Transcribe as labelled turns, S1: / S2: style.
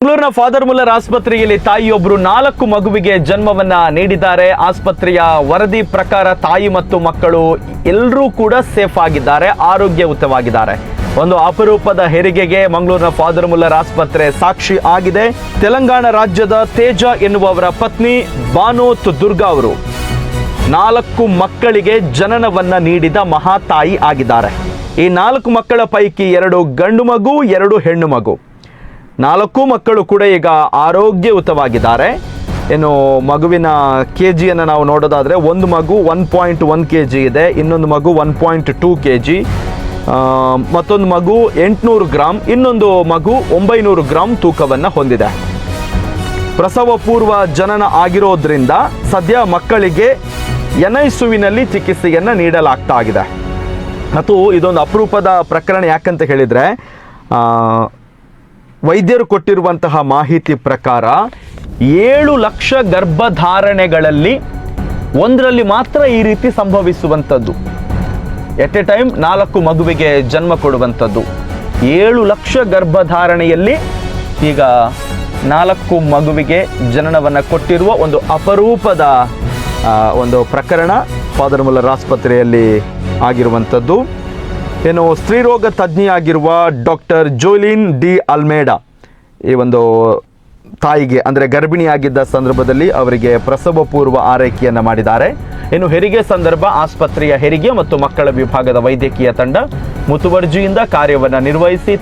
S1: ಬೆಂಗಳೂರಿನ father Muller ಆಸ್ಪತ್ರೆಯಲ್ಲಿ ತಾಯಿಯೊಬ್ಬರು ನಾಲ್ಕು ಮಗುವಿಗೆ ಜನ್ಮವನ್ನ ನೀಡಿದ್ದಾರೆ. ಆಸ್ಪತ್ರೆಯ ವರದಿ ಪ್ರಕಾರ ತಾಯಿ ಮತ್ತು ಮಕ್ಕಳು ಎಲ್ಲರೂ ಕೂಡ ಸೇಫ್ ಆಗಿದ್ದಾರೆ, ಆರೋಗ್ಯಯುತವಾಗಿದ್ದಾರೆ. ಒಂದು ಅಪರೂಪದ ಹೆರಿಗೆಗೆ ಮಂಗಳೂರಿನ ಫಾದರ್ ಮುಲ್ಲರ್ ಆಸ್ಪತ್ರೆ ಸಾಕ್ಷಿ ಆಗಿದೆ. ತೆಲಂಗಾಣ ರಾಜ್ಯದ ತೇಜ ಎನ್ನುವವರ ಪತ್ನಿ ಬಾನೋತ್ ದುರ್ಗಾ ಅವರು ನಾಲ್ಕು ಮಕ್ಕಳಿಗೆ ಜನನವನ್ನ ನೀಡಿದ ಮಹಾತಾಯಿ ಆಗಿದ್ದಾರೆ. ಈ ನಾಲ್ಕು ಮಕ್ಕಳ ಪೈಕಿ ಎರಡು ಗಂಡು ಮಗು, ಎರಡು ಹೆಣ್ಣು ಮಗು. ನಾಲ್ಕು ಮಕ್ಕಳು ಕೂಡ ಈಗ ಆರೋಗ್ಯಯುತವಾಗಿದ್ದಾರೆ. ಏನು ಮಗುವಿನ ಕೆ ಜಿಯನ್ನು ನಾವು ನೋಡೋದಾದರೆ ಒಂದು ಮಗು one point one K G ಇದೆ, ಇನ್ನೊಂದು ಮಗು one point two K G ಮತ್ತೊಂದು ಮಗು ಎಂಟುನೂರು ಗ್ರಾಮ್ ಇನ್ನೊಂದು ಮಗು ಒಂಬೈನೂರು ಗ್ರಾಮ್ ತೂಕವನ್ನು ಹೊಂದಿದೆ. ಪ್ರಸವ ಪೂರ್ವ ಜನನ ಆಗಿರೋದ್ರಿಂದ ಸದ್ಯ ಮಕ್ಕಳಿಗೆ ಎನ್ಐಸುವಿನಲ್ಲಿ ಚಿಕಿತ್ಸೆಯನ್ನು ನೀಡಲಾಗ್ತಾ ಇದೆ ಮತ್ತು ಇದೊಂದು ಅಪರೂಪದ ಪ್ರಕರಣ ಯಾಕಂತ ಹೇಳಿದರೆ ವೈದ್ಯರು ಕೊಟ್ಟಿರುವಂತಹ ಮಾಹಿತಿ ಪ್ರಕಾರ ಏಳು ಲಕ್ಷ ಗರ್ಭಧಾರಣೆಗಳಲ್ಲಿ ಒಂದರಲ್ಲಿ ಮಾತ್ರ ಈ ರೀತಿ ಸಂಭವಿಸುವಂಥದ್ದು. ಎಟ್ ಎ ಟೈಮ್ ನಾಲ್ಕು ಮಗುವಿಗೆ ಜನ್ಮ ಕೊಡುವಂಥದ್ದು. ಏಳು ಲಕ್ಷ ಗರ್ಭಧಾರಣೆಯಲ್ಲಿ ಈಗ ನಾಲ್ಕು ಮಗುವಿಗೆ ಜನನವನ್ನು ಕೊಟ್ಟಿರುವ ಒಂದು ಅಪರೂಪದ ಒಂದು ಪ್ರಕರಣ. ಫಾದರ್ ಮುಲ್ಲರ್ ಆಸ್ಪತ್ರೆಯಲ್ಲಿ ಆಗಿರುವಂಥದ್ದು. ಏನು ಸ್ತ್ರೀರೋಗ ತಜ್ಞೆಯಾಗಿರುವ ಡಾಕ್ಟರ್ ಜೋಲಿನ್ ಡಿ ಅಲ್ಮೇಡಾ. ಈ ಒಂದು ತಾಯಿಗೆ, ಅಂದರೆ ಗರ್ಭಿಣಿಯಾಗಿದ್ದ ಸಂದರ್ಭದಲ್ಲಿ ಅವರಿಗೆ ಪ್ರಸವ ಪೂರ್ವ ಆರೈಕೆಯನ್ನು ಮಾಡಿದ್ದಾರೆ. ಇನ್ನು ಹೆರಿಗೆ ಸಂದರ್ಭ, ಆಸ್ಪತ್ರೆಯ ಹೆರಿಗೆ ಮತ್ತು ಮಕ್ಕಳ ವಿಭಾಗದ ವೈದ್ಯಕೀಯ ತಂಡ ಮುತುವರ್ಜಿಯಿಂದ ಕಾರ್ಯವನ್ನು ನಿರ್ವಹಿಸಿ